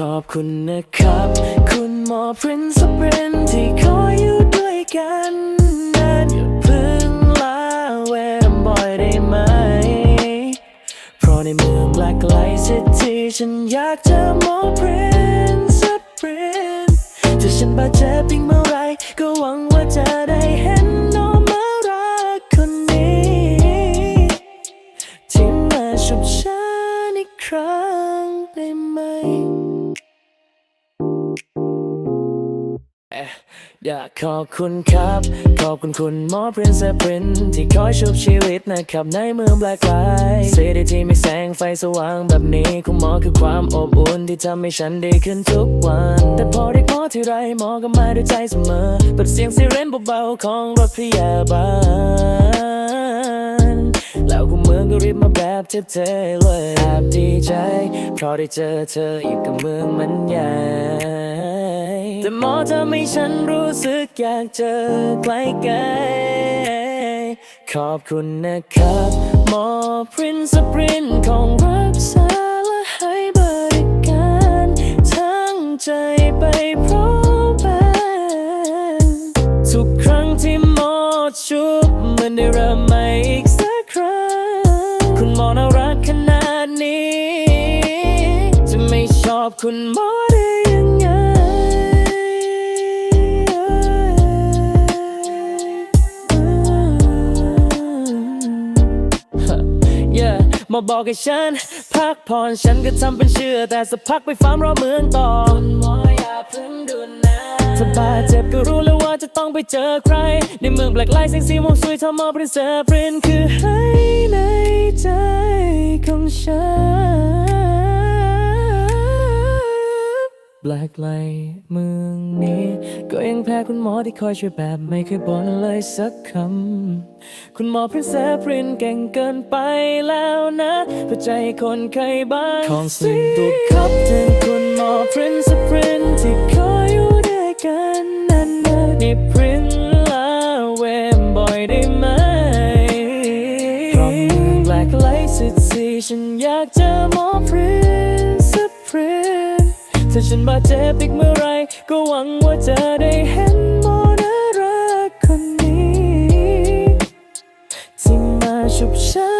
ขอบคุณนะครับ คุณหมอพรินซ์ปรินที่คอยอยู่ด้วยกันนั้นอย่าเพึ่งลาเวรบ่อยได้ไหม เพราะในเมืองแบล็กไลท์ซิตี้ฉันอยากเจอหมอพรินซ์ปรินถ้าฉันบาดเจ็บอีกเมื่อไรก็หวังว่าจะได้เห็นน้องมารักคนนี้ ที่มาชุบฉันอีกครั้งได้ไหม อยากขอบคุณครับ ขอบคุณคุณหมอพรินซ์ปรินที่คอยชุบชีวิตนะครับในเมืองแบล็กไลท์เสียดายที่มีแสงไฟสว่างแบบนี้ คุณหมอคือความอบอุ่นที่ทำให้ฉันดีขึ้นทุกวัน แต่พอเรียกหมอที่ไรหมอก็มาด้วยใจเสมอเปิดเสียงซีเรนเบาๆของรถพยาบาลแล้วกูเมืองก็รีบมาแบบเท่ๆเลยแอบดีใจ เพราะได้เจอเธออยู่กับเมืองมันใหญ่ แต่หมอทำให้ฉันรู้สึกอยากเจอใกล้ๆขอบคุณนะครับ หมอพรินซ์ปรินของรักษาและให้บริการ ทั้งใจไปพร้อมกันทุกครั้งที่หมอชุบมันได้เริ่มใหม่อีกสักครั้ง คุณหมอน่ารักขนาดนี้ จะไม่ชอบคุณหมอได้ยังไง มาบอกให้ฉัน พักผ่อนฉันก็ทำเป็นเชื่อ แต่สักพักไปฟาร์มรอเมืองต่อคุณหมออย่าเพิ่งดูนนะถ้าบาดเจ็บก็รู้แล้วว่าจะต้องไปเจอใคร ในเมืองแบล็กไลท์แสงสีม่วงสวยทำมาเป็นเซอร์ปรินคือให้ในใจของฉัน แบล็กไลเมืองนี้ ก็ยังแพ้คุณหมอที่คอยช่วยแบบไม่เคยบ่นเลยสักคำ คุณหมอพรินเซพรินเก่งเกินไปแล้วนะเพื่อใจคนไข้บ้างของสิ่งตุกครับถึงคุณหมอพรินเซพรินที่คอยอยู่ด้วยกันนั่นนะนี่พรินลาเวมบ่อยได้ไหมเพราะเมืองแบล็กไลท์ซิตี้ฉันอยากเจอหมอพรินเซพริน ถ้าฉันบาดเจ็บอีกเมื่อไร ก็หวังว่าจะได้เห็นโมนารักคนนี้ ที่มาชุบฉัน